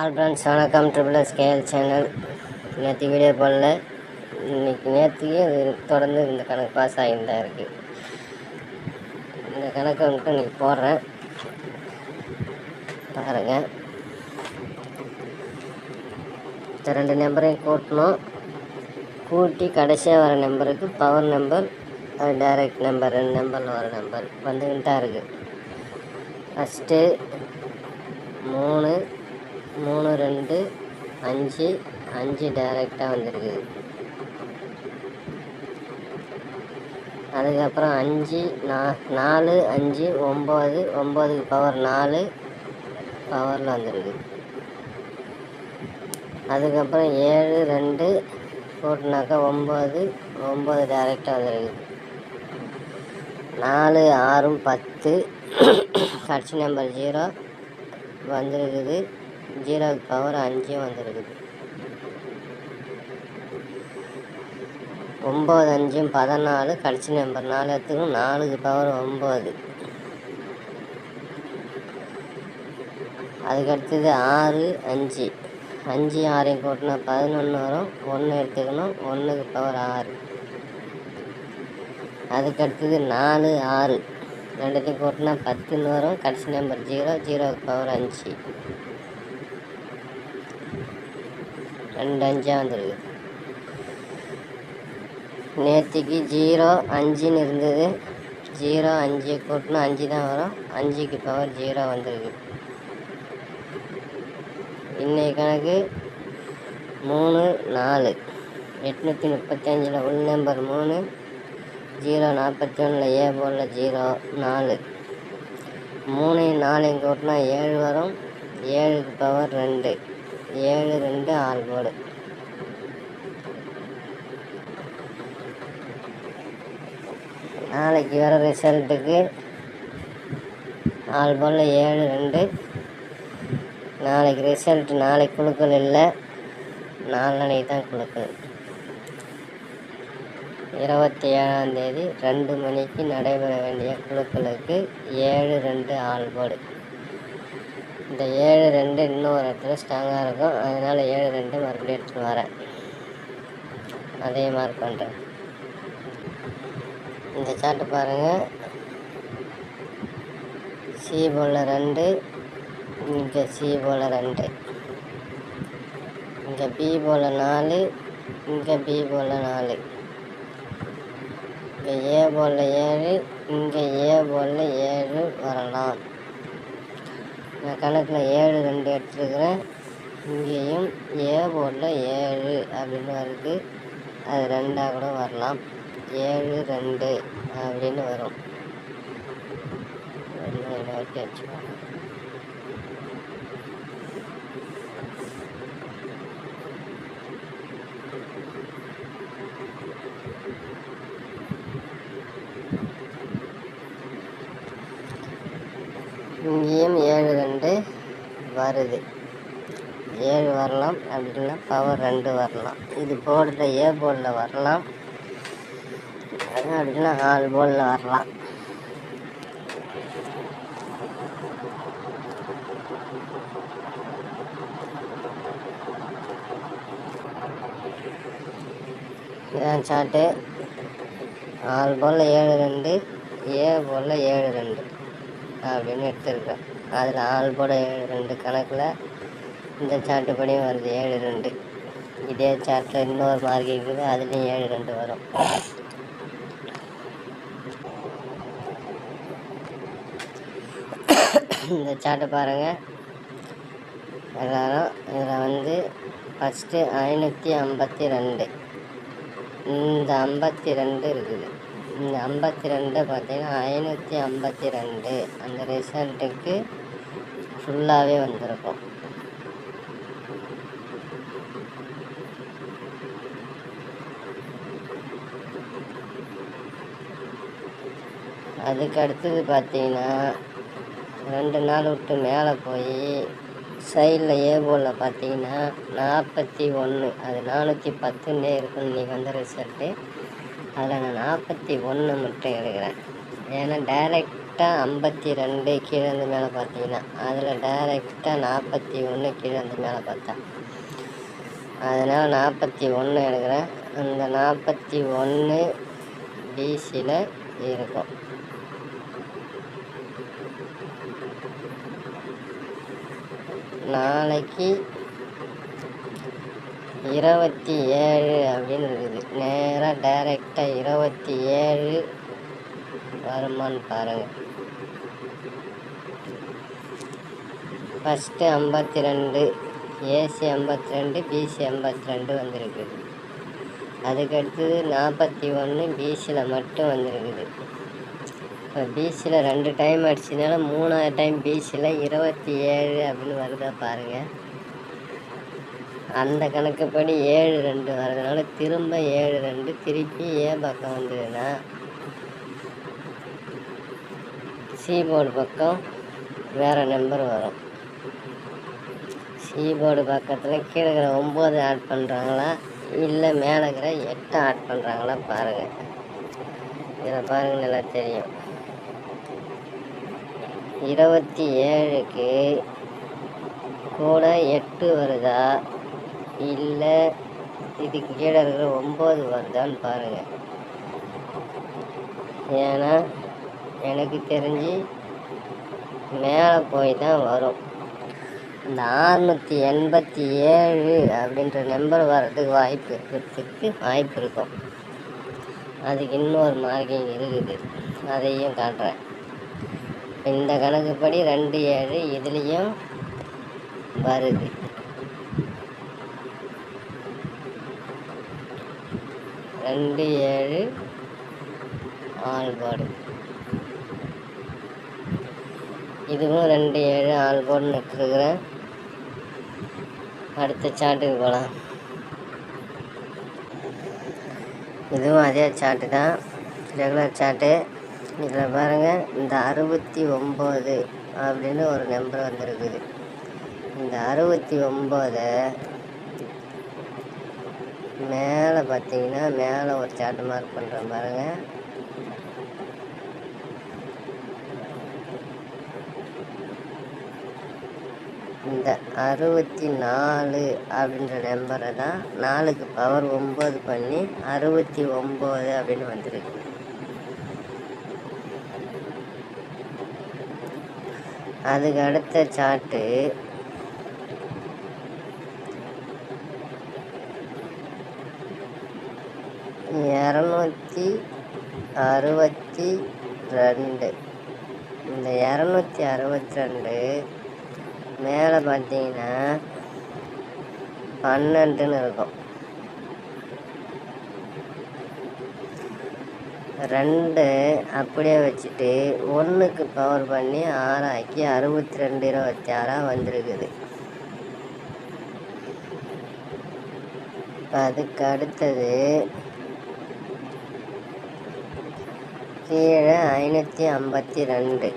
Friends வணக்கம். Triple scale channel நேற்று video போடல. இன்னைக்கு நேற்றுக்கு அது தொடர்ந்து இந்த கணக்கு பாஸ் ஆகிட்டு தான் இருக்குது இந்த கணக்கு வந்துட்டு இன்றைக்கி போடுறேன். பாருங்கள் இந்த ரெண்டு நம்பரையும் கூட்டணும். கூட்டி கடைசியாக வர நம்பருக்கு பவர் நம்பர் அது டைரக்ட் நம்பர் ரெண்டு நம்பரில் வர நம்பர் வந்துக்கிட்டு தான் இருக்குது ஃபஸ்ட்டு மூணு மூணு ரெண்டு அஞ்சு. அஞ்சு டைரெக்டாக வந்திருக்குது அதுக்கப்புறம் அஞ்சு நா நாலு அஞ்சு ஒம்பது ஒம்பதுக்கு பவர் நாலு பவரில் வந்திருக்கு. அதுக்கப்புறம் ஏழு ரெண்டு போட்டுனாக்கா ஒம்பது ஒம்பது டேரெக்டாக வந்துருக்கு. நாலு ஆறும் பத்து. கடைசி நம்பர் ஜீரோ வந்திருக்குது. ஜீரோக்கு பவர் அஞ்சும் வந்துருக்குது. ஒம்பது அஞ்சும் பதினாலு கடைசி நம்பர் நாலு எடுத்துக்கும் நாலுக்கு பவர் ஒம்பது. அதுக்கடுத்தது ஆறு அஞ்சு. அஞ்சு ஆறையும் கூட்டினா பதினொன்று வரும். ஒன்று எடுத்துக்கணும். ஒன்றுக்கு பவர் ஆறு. அதுக்கடுத்தது நாலு ஆறு. ரெண்டுத்தையும் கூட்டினா பத்துன்னு வரும். கடைசி நம்பர் ஜீரோ ஜீரோக்கு பவர் அஞ்சு. ரெண்டு அஞ்சாக வந்துருக்கு நேற்றுக்கு ஜீரோ அஞ்சுன்னு இருந்தது. ஜீரோ அஞ்சு கூட்டினா அஞ்சு தான் வரும். அஞ்சுக்கு பவர் ஜீரோ வந்திருக்கு. இன்றைய கணக்கு மூணு நாலு. எட்நூற்றி முப்பத்தஞ்சில் உள் நம்பர் மூணு. ஜீரோ நாற்பத்தி ஒன்றில் ஏ போல ஜீரோ நாலு. மூணையும் நாலு கூட்டினா ஏழு வரும். ஏழுக்கு பவர் ரெண்டு. ஏழு ரெண்டு ஆல்போடு போர்டு நாளைக்கு வர ரிசல்ட்டுக்கு ஆள் போல் ஏழு ரெண்டு. நாளைக்கு ரிசல்ட் நாளைக்கு குழுக்கள் இல்லை. நாளனை தான் குழுக்கள் இருபத்தி ஏழாம் தேதி ரெண்டு மணிக்கு நடைபெற வேண்டிய குழுக்களுக்கு ஏழு ரெண்டு ஆல்போடு இந்த ஏழு ரெண்டு இன்னும் ஒரு இடத்துல ஸ்ட்ராங்காக இருக்கும். அதனால் ஏழு ரெண்டு மறுபடியும் எடுத்துகிட்டு வரேன். அதே மார்க் பண்ணுறேன் இந்த சார்ட்டு பாருங்கள் சி போல் ரெண்டு இங்கே சி போல் ரெண்டு. இங்கே பி போல் நாலு இங்கே பி போல் நாலு. இங்கே ஏ போல் ஏழு இங்கே ஏ போல் ஏழு வரலாம். கணக்கில் ஏழு ரெண்டு எடுத்துருக்கிறேன். இங்கேயும் ஏ போர்டில் ஏழு அப்படின்னு வருது. அது ரெண்டாக கூட வரலாம். ஏழு ரெண்டு அப்படின்னு வரும். ஓகே வச்சுக்கோங்க இங்கேயும் ஏழு ரெண்டு வருது ஏழு அப்படி அப்படின்னா பவர் ரெண்டு வரலாம். இது போர்டில் ஏ போர்டில் வரலாம். அப்படின்னா ஆள் போர்டில் வரலாம். இதான் சாட்டு? ஆள் போல் ஏழு ரெண்டு ஏ போல் ஏழு ரெண்டு அப்படின்னு எடுத்துருக்கேன். அதில் ஆள் போட ஏழு ரெண்டு கணக்கில் இந்த சார்ட்டு படியும் வருது ஏழு ரெண்டு. இதே சார்ட்டில் இன்னொரு மார்க் இருக்குது அதுலேயும் ஏழு ரெண்டு வரும். இந்த சார்ட்டை பாருங்கள் எல்லாரும் இதில் வந்து ஃபஸ்ட்டு ஐநூற்றி ஐம்பத்தி ரெண்டு இந்த ஐம்பத்தி ரெண்டு இருக்குது. இந்த ஐம்பத்தி ரெண்டு பார்த்தீங்கன்னா ஐநூற்றி ஐம்பத்தி ரெண்டு அந்த ரிசல்ட்டுக்கு ஃபுல்லாகவே வந்திருக்கும். அதுக்கு அடுத்தது பார்த்தீங்கன்னா ரெண்டு நாள் விட்டு மேலே போய் சைடில் ஏ போலில் பார்த்தீங்கன்னா நாற்பத்தி ஒன்று அது நானூற்றி பத்துன்னே இருக்கும் இன்றைக்கி வந்த ரிசல்ட்டு அதில் நான் நாற்பத்தி ஒன்று மட்டும் எடுக்கிறேன். ஏன்னா டைரெக்டாக ஐம்பத்தி ரெண்டு கீழே இருந்து மேலே பார்த்தீங்கன்னா அதில் டைரெக்டாக நாற்பத்தி ஒன்று கீழே இருந்து மேலே பார்த்தா. அதனால் நாற்பத்தி ஒன்று எடுக்கிறேன். அந்த நாற்பத்தி ஒன்று பிசியில் இருக்கும். நாளைக்கு இருபத்தி ஏழு அப்படின்னு இருக்குது. நேராக டைரெக்டாக இருபத்தி ஏழு வருமான்னு பாருங்கள் ஃபஸ்ட்டு ஐம்பத்தி ரெண்டு ஏசி ஐம்பத்தி ரெண்டு பிசி ஐம்பத்தி ரெண்டு வந்திருக்குது. அதுக்கடுத்தது நாற்பத்தி ஒன்று பிசியில் மட்டும் வந்திருக்குது. இப்போ பிசியில் ரெண்டு டைம் அடிச்சதுனால மூணாவது டைம் பிசியில் இருபத்தி ஏழு அப்படின்னு வருதா பாருங்கள் அந்த கணக்குப்படி ஏழு ரெண்டு வரதுனால திரும்ப ஏழு ரெண்டு திருப்பி ஏ பக்கம் வந்ததுன்னா சி போர்டு பக்கம் வேறு நம்பர் வரும். சி போர்டு பக்கத்தில் கீழே இருக்கிற ஒம்பது ஆட் பண்ணுறாங்களா இல்லை மேலே இருக்கிற எட்டு ஆட் பண்ணுறாங்களா பாருங்கள் இதில் பாருங்கள் நல்லா தெரியும். இருபத்தி ஏழுக்கு கூட எட்டு வருதா? இல்லை இதுக்கு கீழே இருக்கிற ஒம்பது வருதான்னு பாருங்கள் ஏன்னா எனக்கு தெரிஞ்சு மேலே போய் தான் வரும். இந்த ஆறுநூற்றி எண்பத்தி ஏழு அப்படின்ற நம்பர் வர்றதுக்கு வாய்ப்பு இருக்கிறதுக்கு வாய்ப்பு இருக்கும். அதுக்கு இன்னொரு மார்க்கிங் இருக்குது. அதையும் காட்டுறேன். இந்த கணக்குப்படி ரெண்டு ஏழு இதுலேயும் வருது. ரெண்டு ஏழு ஆல்பாடு இதுவும் ரெண்டு ஏழு ஆல்பாடுன்னு இருக்கிறேன் அடுத்த சார்ட்டுக்கு போகலாம் இதுவும் அதே சார்ட்டு தான். ரெகுலர் சார்ட்டு இதில் பாருங்கள் இந்த அறுபத்தி ஒம்பது அப்படின்னு ஒரு நம்பர் வந்திருக்குது. இந்த அறுபத்தி ஒம்போதை மேலே பார்த்தீங்கன்னா மேலே ஒரு சாட்டு மார்க் பண்ணுறேன் பாருங்கள் இந்த அறுபத்தி நாலு அப்படின்ற நம்பரை தான் நாலுக்கு பவர் ஒம்பது பண்ணி அறுபத்தி ஒம்பது அப்படின்னு வந்திருக்கு. அதுக்கு அடுத்த சார்ட்டு இரநூத்தி அறுபத்தி ரெண்டு. இந்த இரநூத்தி அறுபத்தி ரெண்டு மேலே பார்த்தீங்கன்னா பன்னெண்டுன்னு இருக்கும். ரெண்டு அப்படியே வச்சுட்டு ஒன்றுக்கு பவர் பண்ணி ஆறாக்கி அறுபத்தி ரெண்டு இருபத்தி ஆறாக வந்திருக்குது. இப்போ அதுக்கு அடுத்தது கீழே ஐநூற்றி ஐம்பத்தி ரெண்டு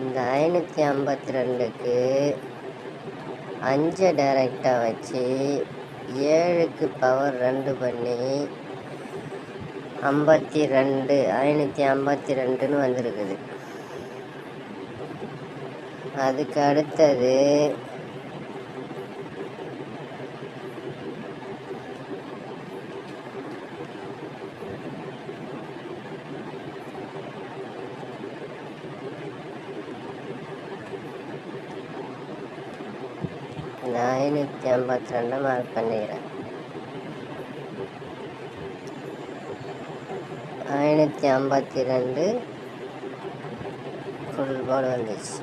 இந்த ஐநூற்றி ஐம்பத்தி ரெண்டுக்கு அஞ்சு டைரெக்டாக வச்சு ஏழுக்கு பவர் ரெண்டு பண்ணி ஐம்பத்தி ரெண்டு ஐநூற்றி ஐம்பத்தி ரெண்டுன்னு வந்திருக்குது. அதுக்கு அடுத்தது ஐநூற்றி ஐம்பத்தி ரெண்டை மார்க் பண்ணிக்கிறேன். நூற்றி ஐம்பத்தி ரெண்டு ஃபுல் போர்டு வந்துச்சு.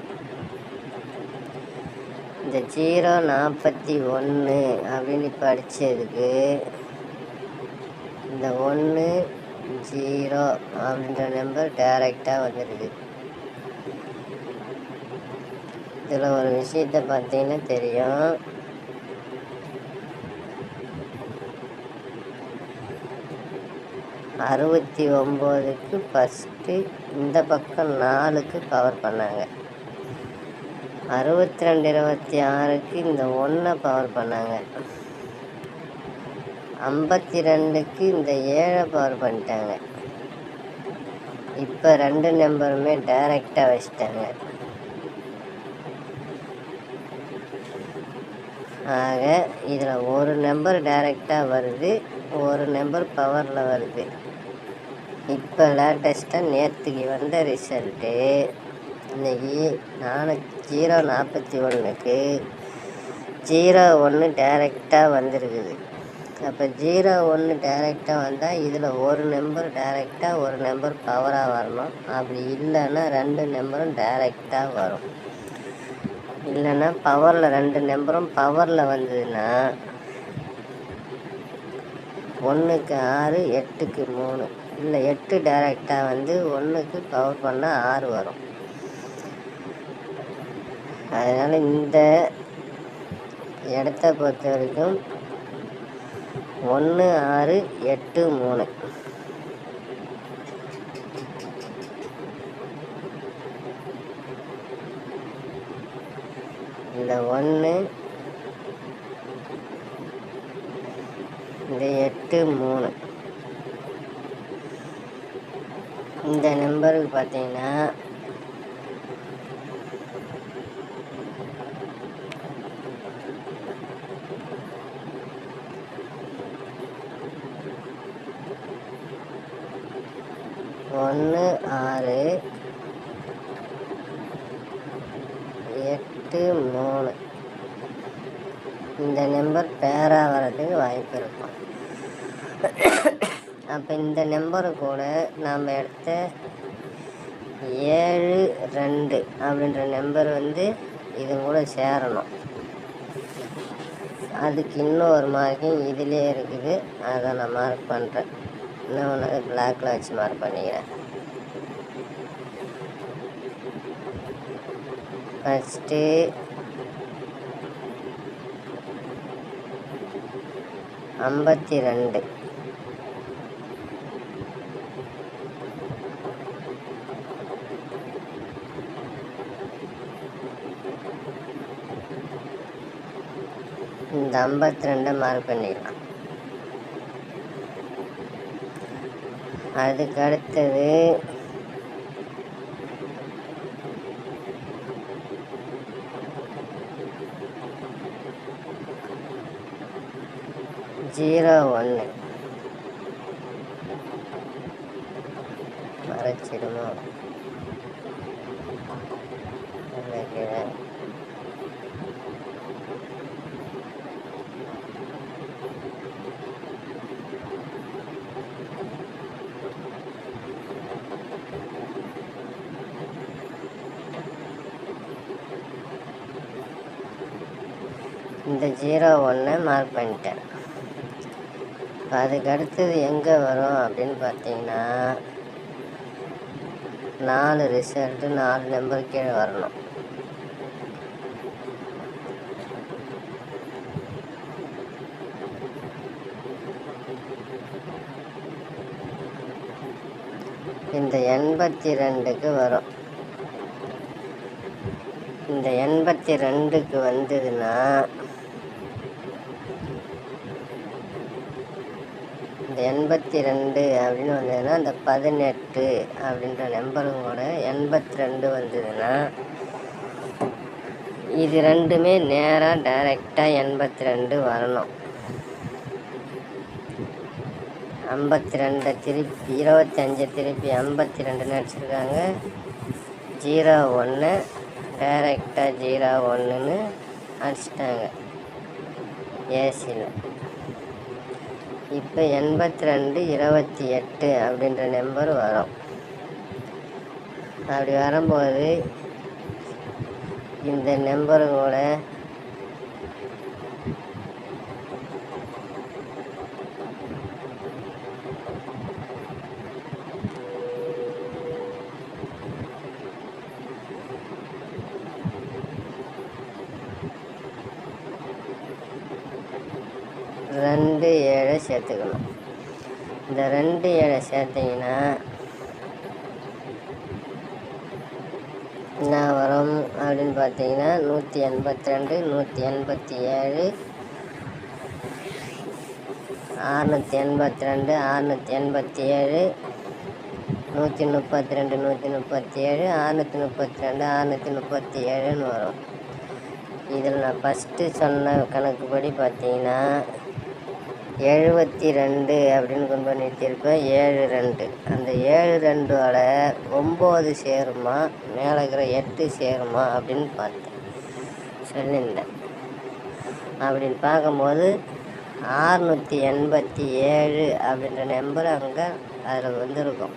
இந்த ஜீரோ நாற்பத்தி ஒன்று அப்படின்னு இப்போ அடித்ததுக்கு இந்த ஒன்று ஜீரோ அப்படின்ற நம்பர் டைரெக்டாக வந்துடுது இதில் ஒரு விஷயத்தை பார்த்தீங்கன்னா தெரியும். அறுபத்தி ஒம்போதுக்கு ஃபஸ்ட்டு இந்த பக்கம் நாலுக்கு கவர் பண்ணாங்க. அறுபத்தி ரெண்டு இருபத்தி ஆறுக்கு இந்த ஒன்றை பவர் பண்ணாங்க. ஐம்பத்தி ரெண்டுக்கு இந்த ஏழை பவர் பண்ணிட்டாங்க. இப்போ ரெண்டு நம்பருமே டைரெக்டாக வச்சிட்டாங்க. ஆக இதில் ஒரு நம்பர் டைரெக்டாக வருது ஒரு நம்பர் பவரில் வருது. இப்போ லேட்டஸ்ட்டாக நேற்றுக்கு வந்த ரிசல்ட்டு இன்றைக்கி நானு ஜீரோ நாற்பத்தி ஒன்றுக்கு ஜீரோ ஒன்று டைரெக்டாக வந்திருக்குது. அப்போ ஜீரோ ஒன்று டைரெக்டாக வந்தால் இதில் ஒரு நம்பர் டைரெக்டாக ஒரு நம்பர் பவராக வரணும். அப்படி இல்லைன்னா ரெண்டு நம்பரும் டைரெக்டாக வரும். இல்லைன்னா பவரில் ரெண்டு நம்பரும் பவரில் வந்ததுன்னா ஒன்றுக்கு ஆறு எட்டுக்கு மூணு. இல்லை எட்டு டேரெக்டாக வந்து ஒன்றுக்கு பவர் பண்ணால் ஆறு வரும். அதனால் இந்த இடத்த பொறுத்த வரைக்கும் ஒன்று ஆறு எட்டு மூணு. இந்த ஒன்று இந்த எட்டு மூணு. இந்த நம்பருக்கு பார்த்தீங்கன்னா ஒன்று ஆறு எட்டு மூணு. இந்த நம்பர் பேராக வர்றதுக்கு வாய்ப்பு இருக்கும். அப்போ இந்த நம்பரு கூட நாம் எடுத்த ஏழு ரெண்டு அப்படின்ற நம்பர் வந்து இது கூட சேரணும். அதுக்கு இன்னும் ஒரு மார்க்கிங் இதிலே இருக்குது. அதை நான் மார்க் பண்ணுறேன் இன்னும் ஒன்று பிளாக்கில் வச்சு மார்க் பண்ணிக்கிறேன். ஃபஸ்ட்டு ஐம்பத்தி ரெண்டு. இந்த ஐம்பத்தி ரெண்டை மார்க் பண்ணிடலாம் அதுக்கு அடுத்தது ஜீரோ ஒன்று மறைச்சிடுமா? இந்த ஜீரோ ஒன்று மார்க் பண்ணிட்டேன். இப்போ அதுக்கு அடுத்தது எங்கே வரும் அப்படின்னு பார்த்தீங்கன்னா நாலு ரிசல்ட்டு நாலு நம்பர் கீழே வரணும். இந்த எண்பத்தி ரெண்டுக்கு வரும். இந்த எண்பத்தி ரெண்டுக்கு வந்ததுன்னா இந்த எண்பத்தி ரெண்டு அப்படின்னு வந்ததுன்னா இந்த பதினெட்டு அப்படின்ற நம்பரும் கூட எண்பத்தி ரெண்டு வந்ததுன்னா இது ரெண்டுமே நேராக டைரெக்டாக எண்பத்தி ரெண்டு வரணும். ஐம்பத்தி ரெண்டை திருப்பி இருபத்தஞ்சை திருப்பி ஐம்பத்தி ரெண்டுன்னு அடிச்சிருக்காங்க. ஜீரோ ஒன்று டைரெக்டாக ஜீரோ ஒன்றுன்னு அடிச்சிட்டாங்க. ஏசியில். இப்போ எண்பத்தி ரெண்டு இருபத்தி எட்டு அப்படின்ற நம்பர் வரும். அப்படி வரும்போது இந்த நம்பரு கூட ரெண்டு சேர்த்துக்கணும். இந்த ரெண்டு இலை சேர்த்தீங்கன்னா என்ன வரும் அப்படின்னு பார்த்தீங்கன்னா நூற்றி எண்பத்தி ரெண்டு நூற்றி எண்பத்தி ஏழு அறுநூற்றி எண்பத்தி ரெண்டு அறுநூற்றி எண்பத்தி ஏழு நூற்றி முப்பத்தி ரெண்டு நூற்றி முப்பத்தி ஏழு அறநூற்றி முப்பத்தி ரெண்டு அறநூற்றி முப்பத்தி ஏழுன்னு வரும். இதில் நான் ஃபஸ்ட்டு சொன்ன கணக்குப்படி பார்த்தீங்கன்னா எழுபத்தி ரெண்டு அப்படின்னு கொண்டு வந்து நிறுத்தியிருக்கோம். ஏழு ரெண்டு. அந்த ஏழு ரெண்டோட ஒம்பது சேருமா மேலே இருக்கிற எட்டு சேருமா அப்படின்னு பார்த்தேன். சொல்லியிருந்தேன். அப்படின்னு பார்க்கும்போது ஆறுநூற்றி எண்பத்தி ஏழு அப்படின்ற நம்பர் அங்கே அதில் வந்துருக்கும்.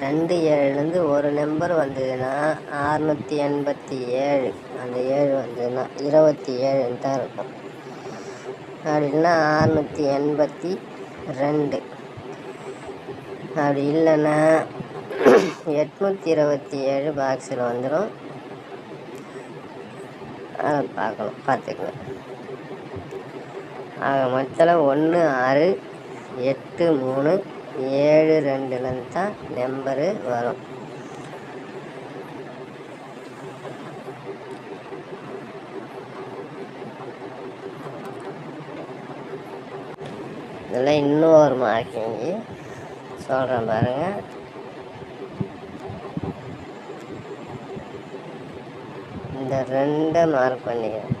ரெண்டு ஏழுலேருந்து ஒரு நம்பர் வந்ததுன்னா ஆறுநூற்றி எண்பத்தி ஏழு. அந்த ஏழு வந்ததுன்னா இருபத்தி ஏழுன்னு தான் இருக்கும். அப்படின்னா அறுநூற்றி எண்பத்தி ரெண்டு. அப்படி இல்லைன்னா எட்நூற்றி இருபத்தி ஏழு பாக்ஸில் வந்துடும் அதை பார்க்கணும் பார்த்துக்கலாம் ஆக மொத்தம் ஒன்று ஆறு எட்டு மூணு ஏழு ரெண்டுலேருந்து தான் நம்பரு வரும். இதில் இன்னும் ஒரு மார்க்கிங்கு சொல்கிறேன் பாருங்கள் இந்த ரெண்டை மார்க் பண்ணிக்கிறேன்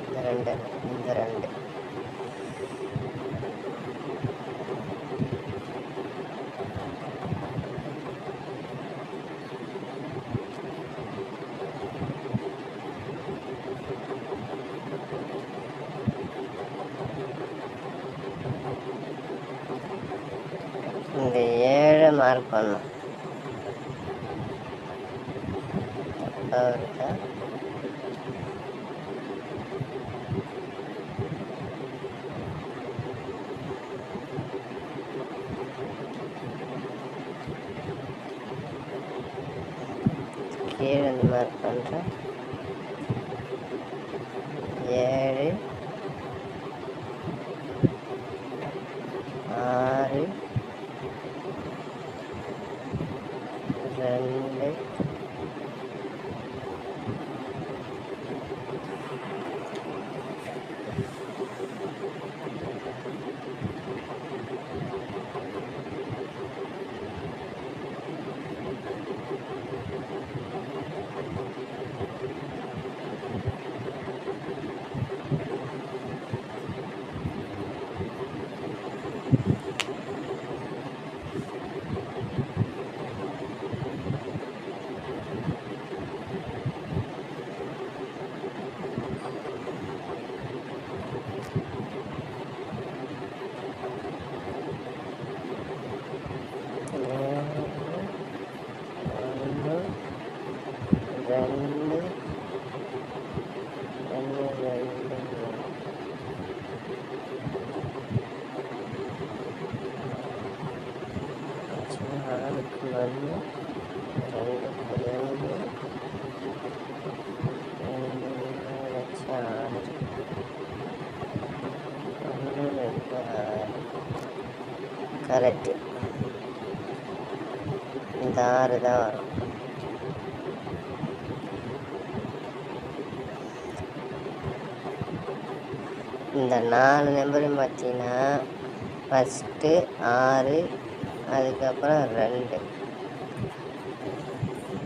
இந்த ரெண்டு இந்த ரெண்டு இந்த ஏழை மார்க் பண்ணும் தப்பா இருக்கா கீழே இந்த மார்க் பண்ணுறேன் ஏழு ஆறு ரெண்டு ஒன்று ரெண்டு ஒன்று ரெண்டு மூணு ஆறுக்கு ஒன்று ரெண்டுக்கு ரெண்டு ரெண்டு லட்சம் ஆறு ஒன்று ரெண்டு ஆறு கரெக்டு இந்த தான் வரும். இந்த நாலு நம்பரும் பார்த்தீங்கன்னா ஃபஸ்ட்டு ஆறு அதுக்கப்புறம் ரெண்டு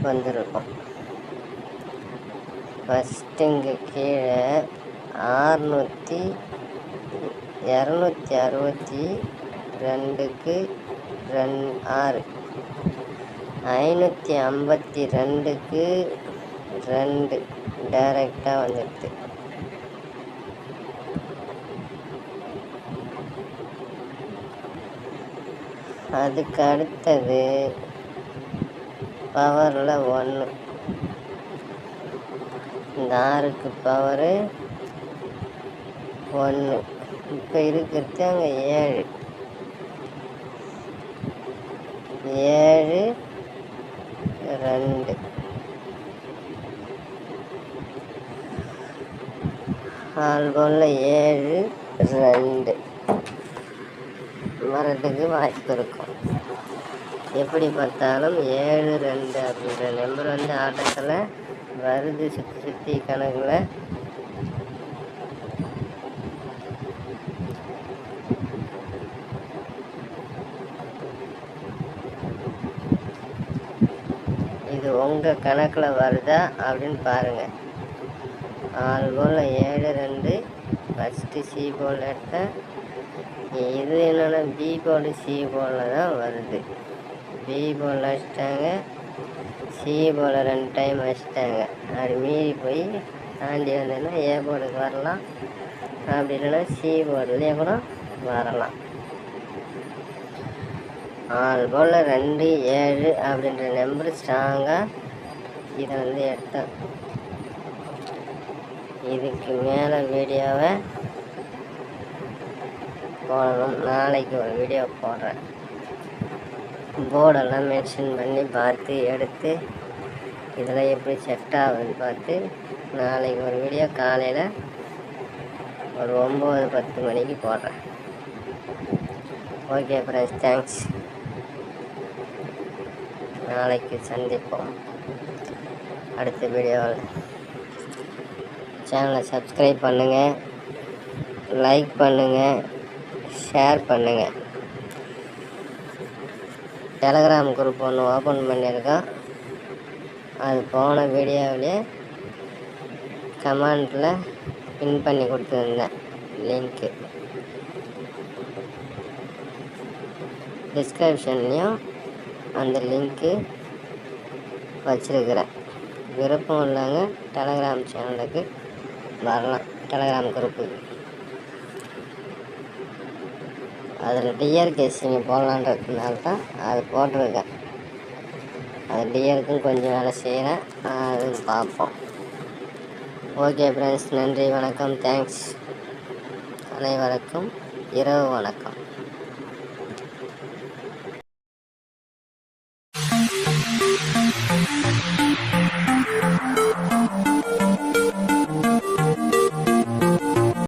வந்திருக்கும். ஃபஸ்ட்டு இங்கே கீழே ஆறுநூற்றி இரநூத்தி அறுபத்தி ரெண்டுக்கு ரெண் ஆறு. ஐநூற்றி ஐம்பத்தி ரெண்டுக்கு ரெண்டு டைரெக்டாக வந்துடுது அதுக்கு அடுத்தது பவரில் ஒன்று இந்த ஆறுக்கு பவரு ஒன்று இப்போ இருக்கிறது அங்கே ஏழு. ஏழு ரெண்டு ஆல்போனில் ஏழு ரெண்டு வரதுக்கு வாய்ப்பு இருக்கும் எப்படி பார்த்தாலும் ஏழு ரெண்டு அப்படின்ற நம்பர் வந்து ஆட்டத்தில் வருது சுற்றி சுற்றி கணக்கில் இது உங்கள் கணக்கில் வருதா அப்படின்னு பாருங்கள் ஆறு போல் ஏழு ரெண்டு. ஃபஸ்ட்டு சி போல் எடுத்தேன் இது என்னென்னா பி போல் சி போலில் தான் வருது. பி போல் அடிச்சிட்டாங்க. சி போல் ரெண்டு டைம் அடிச்சிட்டாங்க. அப்படி மீறி போய் தாண்டி வந்தேன்னா ஏ போர்டுக்கு வரலாம். அப்படி இல்லைன்னா சி போர்டுலேயே கூட வரலாம். ஆறு போல் ரெண்டு ஏழு அப்படின்ற நம்பர் ஸ்ட்ராங்காக இதை வந்து எடுத்தேன் இதுக்கு மேலே வீடியோவை போடணும். நாளைக்கு ஒரு வீடியோ போடுறேன். போர்டெல்லாம் மென்ஷன் பண்ணி பார்த்து எடுத்து இதெல்லாம் எப்படி செட் ஆகுதுன்னு பார்த்து நாளைக்கு ஒரு வீடியோ காலையில் ஒரு ஒம்பது பத்து மணிக்கு போடுறேன். ஓகே ஃப்ரெண்ட்ஸ் தேங்க்ஸ் நாளைக்கு சந்திப்போம். அடுத்த வீடியோவில். சேனலை சப்ஸ்கிரைப் பண்ணுங்கள் லைக் பண்ணுங்கள் ஷேர் பண்ணுங்கள் டெலகிராம் குரூப் ஒன்று ஓப்பன் பண்ணியிருக்கோம். அது போன வீடியோவிலே கமெண்டில் பின் பண்ணி கொடுத்துருந்தேன். லிங்க்கு டிஸ்கிரிப்ஷன்லேயும் அந்த லிங்க்கு வச்சுருக்கிறேன். விருப்பம் உள்ளவங்க டெலகிராம் சேனலுக்கு வரலாம். டெலகிராம் குரூப்புக்கு அதில் டிஆர் கேசிங்க போடலான்றதுனால தான் அது போட்டிருக்கேன். அது டிஆருக்கும் கொஞ்சம் வேலை செய்கிறேன் அது பார்ப்போம். ஓகே ஃப்ரெண்ட்ஸ் நன்றி வணக்கம். தேங்க்ஸ் அனைவருக்கும் இரவு வணக்கம்.